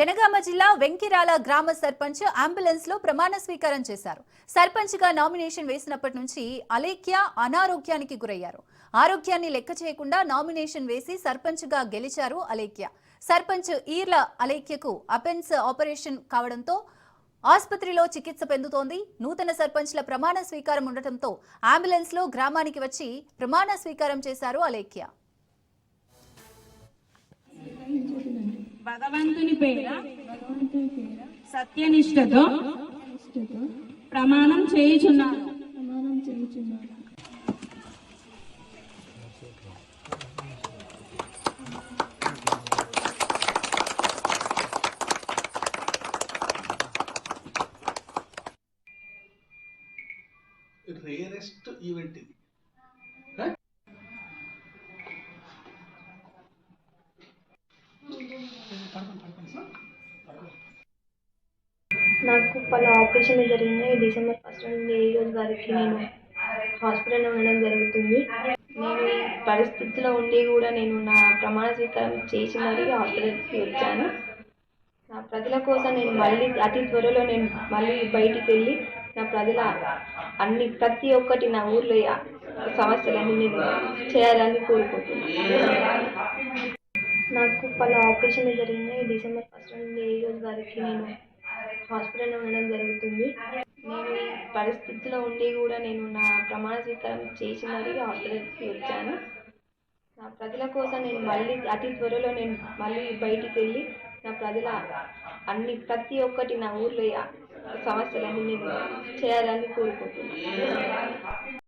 జనగామ జిల్లా వెంకిరాల గ్రామ సర్పంచ్ అంబులెన్స్లో ప్రమాణ స్వీకారం చేశారు. సర్పంచ్గా నామినేషన్ వేసినప్పటి నుంచి అలేఖ్య అనారోగ్యానికి గురయ్యారు. ఆరోగ్యాన్ని లెక్క చేయకుండా నామినేషన్ వేసి సర్పంచ్గా గెలిచారు అలేఖ్య. సర్పంచ్ ఈర్ల అలేఖ్యకు అపెన్స్ ఆపరేషన్ కావడంతో ఆసుపత్రిలో చికిత్స పొందుతోంది. నూతన సర్పంచ్ల ప్రమాణ స్వీకారం ఉండటంతో అంబులెన్స్లో గ్రామానికి వచ్చి ప్రమాణ స్వీకారం చేశారు అలేఖ్య. భగవంతుని పేర సత్యనిష్టతో ప్రమాణం చేయుచున్నాను ప్రమాణం చేయుచున్నాను రేరెస్ట్ ఈవెంట్ ఇది. నాకు పలు ఆపరేషన్లు జరిగినాయి. డిసెంబర్ ఫస్ట్ నుండి ఈ రోజు వరకు నేను హాస్పిటల్లో ఉండడం జరుగుతుంది. నేను ఈ పరిస్థితిలో ఉండి కూడా నేను నా ప్రమాణ స్వీకారం చేసి మరీ హాస్పిటల్కి వచ్చాను. నా ప్రజల కోసం నేను మళ్ళీ అతి త్వరలో నేను మళ్ళీ బయటికి వెళ్ళి నా ప్రజల అన్ని ప్రతి ఒక్కటి నా ఊర్లో సమస్యలన్నీ నేను చేయాలని కోరుకుంటున్నాను. నాకు పలు ఆపరేషన్లు జరిగినాయి. డిసెంబర్ ఫస్ట్ నుండి ఈ రోజు వరకు నేను హాస్పిటల్లో ఉండడం జరుగుతుంది. నేను ఈ పరిస్థితిలో ఉండి కూడా నేను నా ప్రమాణ స్వీకారం చేసి మరీ హాస్పిటల్కి వచ్చాను. నా ప్రజల కోసం నేను మళ్ళీ అతి త్వరలో నేను మళ్ళీ బయటికి వెళ్ళి నా ప్రజల అన్ని ప్రతి ఒక్కటి నా ఊర్లో సమస్యలన్నీ నేను చేయాలని కోరుకుంటున్నాను.